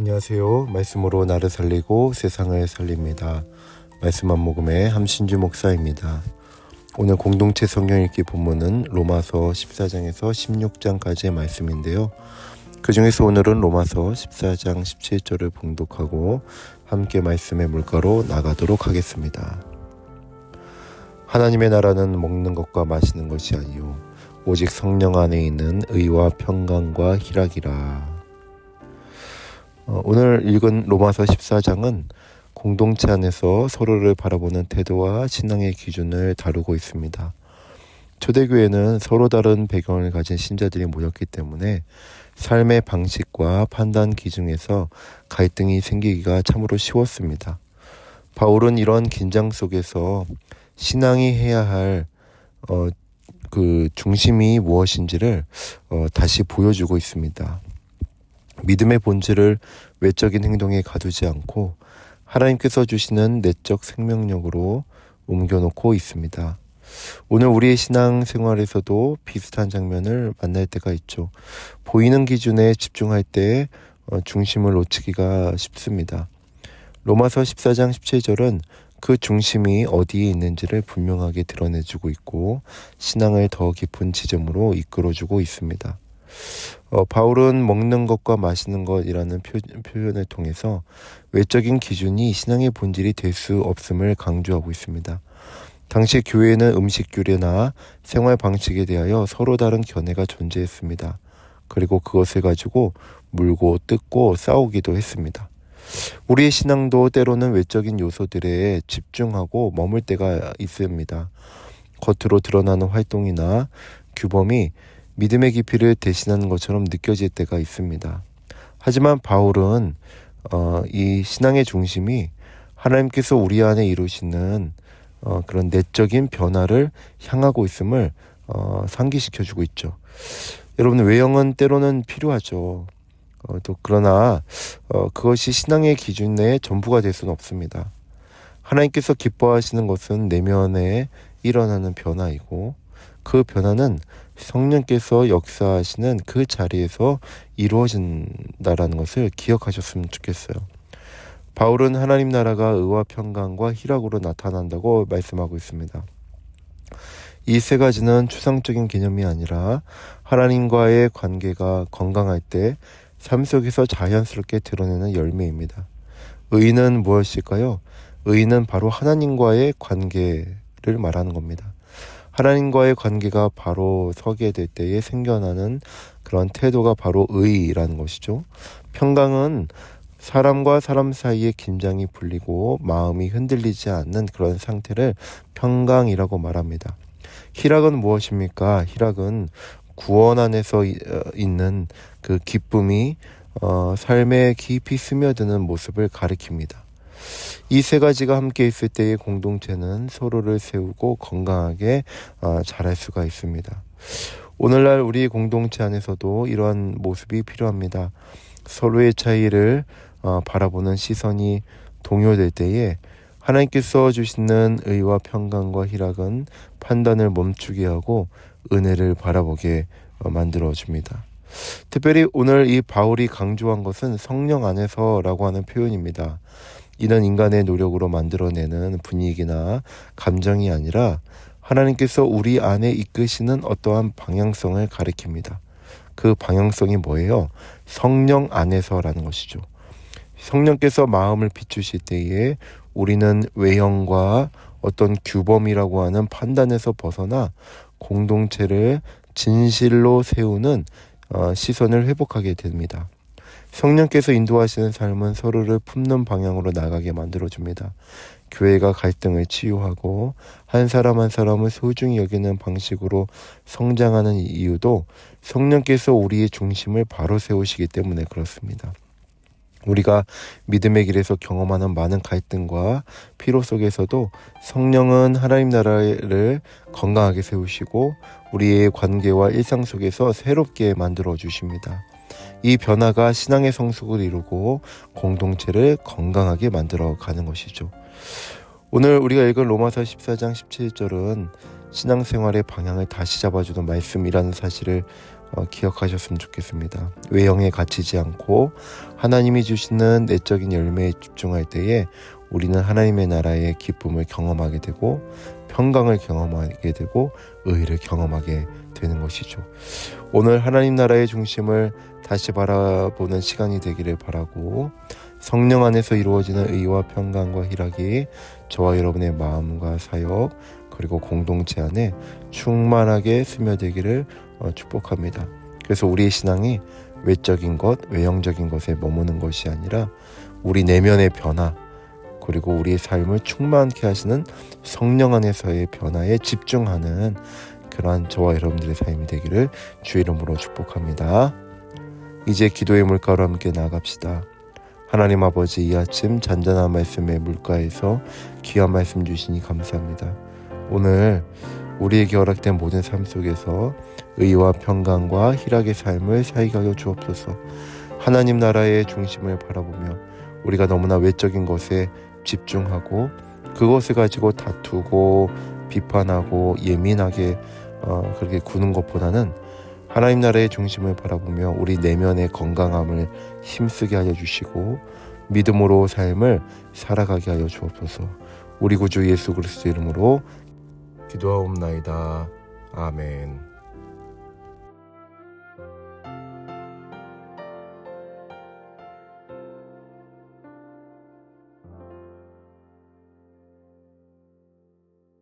안녕하세요. 말씀으로 나를 살리고 세상을 살립니다. 말씀 한 모금의 함신주 목사입니다. 오늘 공동체 성경 읽기 본문은 로마서 14장에서 16장까지의 말씀인데요. 그 중에서 오늘은 로마서 14장 17절을 봉독하고 함께 말씀의 물가로 나가도록 하겠습니다. 하나님의 나라는 먹는 것과 마시는 것이 아니요 오직 성령 안에 있는 의와 평강과 희락이라. 어, 오늘 읽은 로마서 14장은 공동체 안에서 서로를 바라보는 태도와 신앙의 기준을 다루고 있습니다. 초대교회는 서로 다른 배경을 가진 신자들이 모였기 때문에 삶의 방식과 판단 기준에서 갈등이 생기기가 참으로 쉬웠습니다. 바울은 이런 긴장 속에서 신앙이 해야 할, 어, 그 중심이 무엇인지를 어, 다시 보여주고 있습니다. 믿음의 본질을 외적인 행동에 가두지 않고 하나님께서 주시는 내적 생명력으로 옮겨놓고 있습니다. 오늘 우리의 신앙 생활에서도 비슷한 장면을 만날 때가 있죠. 보이는 기준에 집중할 때 어, 중심을 놓치기가 쉽습니다. 로마서 14장 17절은 그 중심이 어디에 있는지를 분명하게 드러내주고 있고 신앙을 더 깊은 지점으로 이끌어주고 있습니다. 어, 바울은 먹는 것과 마시는 것이라는 표, 현을 통해서 외적인 기준이 신앙의 본질이 될 수 없음을 강조하고 있습니다. 당시 교회에는 음식 규례나 생활 방식에 대하여 서로 다른 견해가 존재했습니다. 그리고 그것을 가지고 물고 뜯고 싸우기도 했습니다. 우리의 신앙도 때로는 외적인 요소들에 집중하고 머물 때가 있습니다. 겉으로 드러나는 활동이나 규범이 믿음의 깊이를 대신하는 것처럼 느껴질 때가 있습니다. 하지만 바울은 어, 이 신앙의 중심이 하나님께서 우리 안에 이루시는 어, 그런 내적인 변화를 향하고 있음을 어, 상기시켜 주고 있죠. 여러분 외형은 때로는 필요하죠. 어, 또 그러나 어, 그것이 신앙의 기준 내에 전부가 될 수는 없습니다. 하나님께서 기뻐하시는 것은 내면에 일어나는 변화이고 그 변화는 성령께서 역사하시는 그 자리에서 이루어진다라는 것을 기억하셨으면 좋겠어요. 바울은 하나님 나라가 의와 평강과 희락으로 나타난다고 말씀하고 있습니다. 이 세 가지는 추상적인 개념이 아니라 하나님과의 관계가 건강할 때 삶 속에서 자연스럽게 드러내는 열매입니다. 의는 무엇일까요? 의는 바로 하나님과의 관계를 말하는 겁니다. 하나님과의 관계가 바로 서게 될 때에 생겨나는 그런 태도가 바로 의라는 것이죠. 평강은 사람과 사람 사이에 긴장이 풀리고 마음이 흔들리지 않는 그런 상태를 평강이라고 말합니다. 희락은 무엇입니까? 희락은 구원 안에서 어, 있는 그 기쁨이 어, 삶에 깊이 스며드는 모습을 가리킵니다. 이 세 가지가 함께 있을 때의 공동체는 서로를 세우고 건강하게 어, 자랄 수가 있습니다. 오늘날 우리 공동체 안에서도 이러한 모습이 필요합니다. 서로의 차이를 어, 바라보는 시선이 동요될 때에 하나님께서 주시는 의와 평강과 희락은 판단을 멈추게 하고 은혜를 바라보게 어, 만들어 줍니다. 특별히 오늘 이 바울이 강조한 것은 성령 안에서라고 하는 표현입니다. 이는 인간의 노력으로 만들어내는 분위기나 감정이 아니라 하나님께서 우리 안에 이끄시는 어떠한 방향성을 가리킵니다. 그 방향성이 뭐예요? 성령 안에서라는 것이죠. 성령께서 마음을 비추실 때에 우리는 외형과 어떤 규범이라고 하는 판단에서 벗어나 공동체를 진실로 세우는 어, 시선을 회복하게 됩니다. 성령께서 인도하시는 삶은 서로를 품는 방향으로 나가게 만들어줍니다. 교회가 갈등을 치유하고 한 사람 한 사람을 소중히 여기는 방식으로 성장하는 이유도 성령께서 우리의 중심을 바로 세우시기 때문에 그렇습니다. 우리가 믿음의 길에서 경험하는 많은 갈등과 피로 속에서도 성령은 하나님 나라를 건강하게 세우시고 우리의 관계와 일상 속에서 새롭게 만들어 주십니다. 이 변화가 신앙의 성숙을 이루고 공동체를 건강하게 만들어 가는 것이죠. 오늘 우리가 읽은 로마서 14장 17절은 신앙생활의 방향을 다시 잡아주는 말씀이라는 사실을 어, 기억하셨으면 좋겠습니다. 외형에 갇히지 않고 하나님이 주시는 내적인 열매에 집중할 때에 우리는 하나님의 나라의 기쁨을 경험하게 되고 평강을 경험하게 되고 의를 경험하게 되는 것이죠. 오늘 하나님 나라의 중심을 다시 바라보는 시간이 되기를 바라고 성령 안에서 이루어지는 의와 평강과 희락이 저와 여러분의 마음과 사역 그리고 공동체 안에 충만하게 스며들기를 어, 축복합니다. 그래서 우리의 신앙이 외적인 것, 외형적인 것에 머무는 것이 아니라 우리 내면의 변화 그리고 우리의 삶을 충만케 하시는 성령 안에서의 변화에 집중하는 그러한 저와 여러분들의 삶이 되기를 주 이름으로 축복합니다. 이제 기도의 물가로 함께 나갑시다. 하나님 아버지 이 아침 잔잔한 말씀의 물가에서 귀한 말씀 주시니 감사합니다. 오늘 우리에게 허락된 모든 삶 속에서 의와 평강과 희락의 삶을 하여 주옵소서. 하나님 나라의 중심을 바라보며 우리가 너무나 외적인 것에 집중하고 그것을 가지고 다투고 비판하고 예민하게 어, 그렇게 구는 것보다는 하나님 나라의 중심을 바라보며 우리 내면의 건강함을 힘쓰게 하여 주시고 믿음으로 삶을 살아가게 하여 주옵소서. 우리 구주 예수 그리스도 이름으로 기도하옵나이다. 아멘.